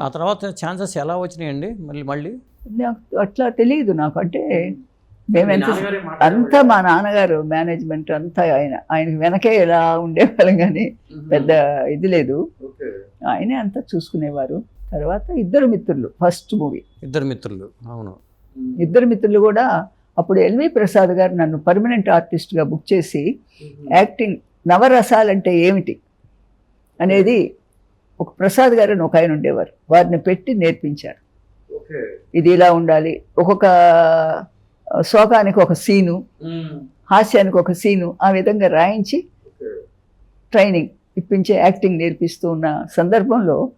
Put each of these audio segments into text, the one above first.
ఆ తర్వాత ఛాన్సెస్ ఎలా వచ్చినాయండి? మళ్ళీ మళ్ళీ? నాకు అట్లా తెలియదు నాకు. అంటే మేము ఎంత అంతా మా నాన్నగారు మేనేజ్మెంట్ అంతా ఆయన ఆయనకి వెనకే ఎలా ఉండేవాళ్ళం కానీ పెద్ద ఇది లేదు. ఆయనే అంతా చూసుకునేవారు. తర్వాత ఇద్దరు మిత్రులు ఫస్ట్ మూవీ. ఇద్దరు మిత్రులు అవును. ఇద్దరు మిత్రులు కూడా అప్పుడు ఎల్వి ప్రసాద్ గారు నన్ను పర్మనెంట్ ఆర్టిస్ట్గా బుక్ చేసి యాక్టింగ్ నవరసాలంటే ఏమిటి అనేది ఒక ప్రసాద్ గారు అని ఒక ఆయన ఉండేవారు. వారిని పెట్టి నేర్పించారు. ఇది ఇలా ఉండాలి. ఒక్కొక్క శోకానికి ఒక సీను హాస్యానికి ఒక సీను ఆ విధంగా రాయించి ట్రైనింగ్ ఇప్పించే యాక్టింగ్ నేర్పిస్తూ ఉన్న సందర్భంలో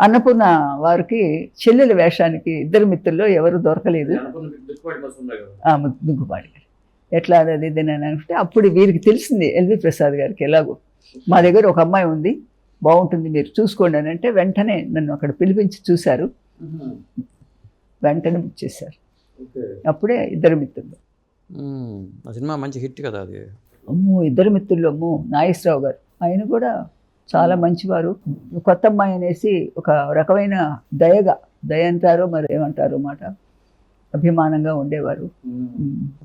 అన్నపూర్ణ వారికి చెల్లెల వేషానికి ఇద్దరు మిత్రుల్లో ఎవరు దొరకలేదు. ఆ దుగ్గుపాడి గారు. ఎట్లా అది ఇది అని అంటే అప్పుడు వీరికి తెలిసింది ఎల్వి ప్రసాద్ గారికి ఎలాగో. మా దగ్గర ఒక అమ్మాయి ఉంది. బాగుంటుంది మీరు చూసుకోండి అని అంటే వెంటనే నన్ను అక్కడ పిలిపించి చూశారు. వెంటనే బుక్ చేశారు. అప్పుడే ఇద్దరు మిత్రులు. సినిమా మంచి హిట్ కదా అది. అమ్మో ఇద్దరు మిత్రులు అమ్మో నాగేశ్వరరావు గారు. ఆయన కూడా చాలా మంచివారు. కొత్త అమ్మాయి అనేసి ఒక రకమైన దయగా దయ అంటారో మరి ఏమంటారో మాట. అభిమానంగా ఉండేవారు.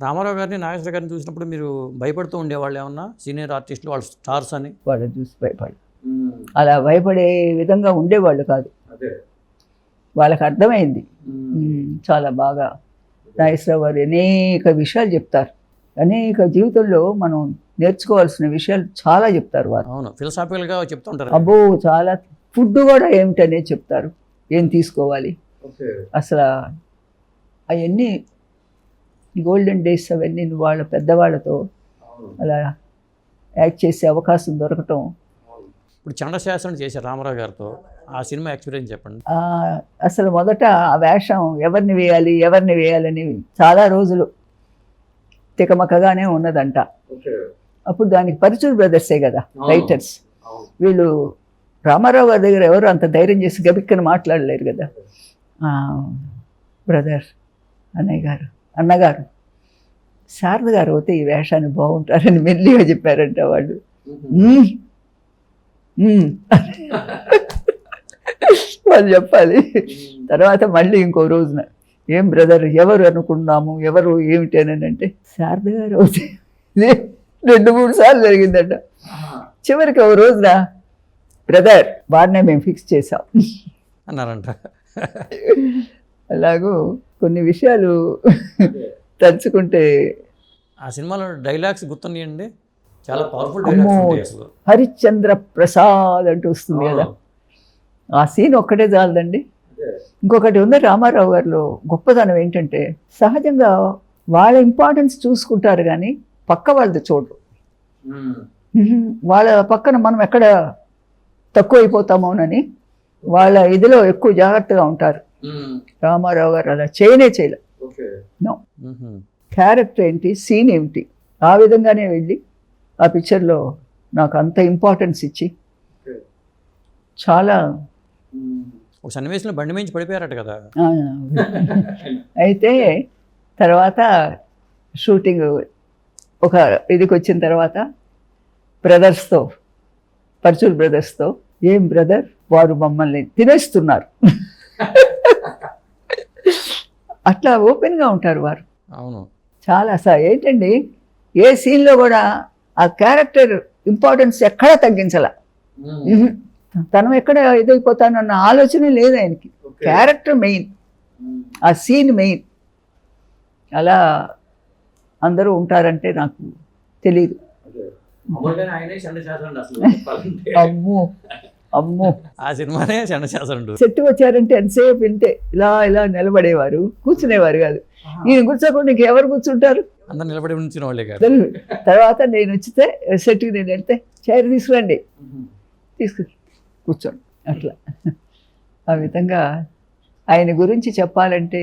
రామారావు గారిని నాగేశ్వర గారిని చూసినప్పుడు మీరు భయపడుతూ ఉండేవాళ్ళు ఏమన్నా? సీనియర్ ఆర్టిస్టులు వాళ్ళు స్టార్స్ అని? వాళ్ళని చూసి భయపడి అలా భయపడే విధంగా ఉండేవాళ్ళు కాదు. వాళ్ళకి అర్థమైంది. చాలా బాగా. నాగేశ్వరరావు గారు అనేక విషయాలు చెప్తారు. అనేక జీవితంలో మనం నేర్చుకోవాల్సిన విషయాలు చాలా చెప్తారు వారు. అవును. ఫిలసాఫికల్గా చెప్తుంటారు. అబ్బో చాలా ఫుడ్ కూడా ఏమిటనే చెప్తారు. ఏం తీసుకోవాలి? అసలు అవన్నీ గోల్డెన్ డేస్ అవన్నీ వాళ్ళ పెద్దవాళ్ళతో అలా యాక్ట్ చేసే అవకాశం దొరకటం ఇప్పుడు చండశాసనం చేశారు రామారావు గారితో. ఆ సినిమా ఎక్స్పీరియన్స్ చెప్పండి. ఆ, అసలు మొదట ఆ వేషం ఎవరిని వేయాలి ఎవరిని వేయాలని చాలా రోజులు తికమకగానే ఉన్నదంట. అప్పుడు దానికి పరుచూరు బ్రదర్సే కదా రైటర్స్ వీళ్ళు రామారావు గారి దగ్గర ఎవరు అంత ధైర్యం చేసి గబిక్కని మాట్లాడలేరు కదా. బ్రదర్ అన్నయ్య గారు అన్నగారు శారద గారు అయితే ఈ వేషాన్ని బాగుంటారని మెల్లిగా చెప్పారంట వాళ్ళు. వాళ్ళు చెప్పాలి. తర్వాత మళ్ళీ ఇంకో రోజున ఏం బ్రదర్ ఎవరు అనుకున్నాము ఎవరు ఏమిటి? అని అంటే శారద గారు ఇది రెండు మూడు సార్లు జరిగిందట. చివరికి ఒక రోజున బ్రదర్ వారినే మేము ఫిక్స్ చేసాం అన్నారంట. అలాగూ కొన్ని విషయాలు తలుచుకుంటే ఆ సినిమాలో డైలాగ్స్ గుర్తున్నాయండి? చాలా పవర్ఫుల్ డైలాగ్స్ అసలు. హరిశ్చంద్ర ప్రసాద్ అంటూ వస్తుంది కదా. ఆ సీన్ ఒక్కటే చాలదండి. ఇంకొకటి ఉంది రామారావు గారిలో గొప్పదనం ఏంటంటే సహజంగా వాళ్ళ ఇంపార్టెన్స్ చూసుకుంటారు కానీ పక్క వాళ్ళది చూడరు. వాళ్ళ పక్కన మనం ఎక్కడ తక్కువ అయిపోతామోనని వాళ్ళ ఇదిలో ఎక్కువ జాగ్రత్తగా ఉంటారు. రామారావు గారు అలా చేయనే చేయలే. క్యారెక్టర్ ఏంటి? సీన్ ఏమిటి? ఆ విధంగానే వెళ్ళి ఆ పిక్చర్లో నాకు అంత ఇంపార్టెన్స్ ఇచ్చి చాలా ఒక సన్నివేశంలో బండి మించి పడిపోయారట కదా. అయితే తర్వాత షూటింగ్ ఒక ఇదికి వచ్చిన తర్వాత బ్రదర్స్తో పర్చూర్ బ్రదర్స్తో ఏం బ్రదర్ వారు మమ్మల్ని తినేస్తున్నారు. అట్లా ఓపెన్గా ఉంటారు వారు. అవును. చాలా సార్ ఏంటండి? ఏ సీన్లో కూడా ఆ క్యారెక్టర్ ఇంపార్టెన్స్ ఎక్కడా తగ్గించాల. ఉహు. తను ఎక్కడ ఇదైపోతానన్న ఆలోచనే లేదు ఆయనకి. క్యారెక్టర్ మెయిన్ ఆ సీన్ మెయిన్ అలా అందరూ ఉంటారంటే నాకు తెలియదు అమ్మో అమ్మో ఆ సినిమానే చెట్టు వచ్చారంటే ఎంతసేపు వింటే ఇలా ఇలా నిలబడేవారు. కూర్చునేవారు కాదు. ఈయన కూర్చోకుండా ఇంకెవరు కూర్చుంటారు? అందరు నిలబడి ఉంచిన వాళ్ళే కాదు. తర్వాత నేను వచ్చితే సెట్కి నేను వెళ్తే చైర్ తీసుకురండి. తీసుకు కూర్చోండి. అట్లా. ఆ విధంగా ఆయన గురించి చెప్పాలంటే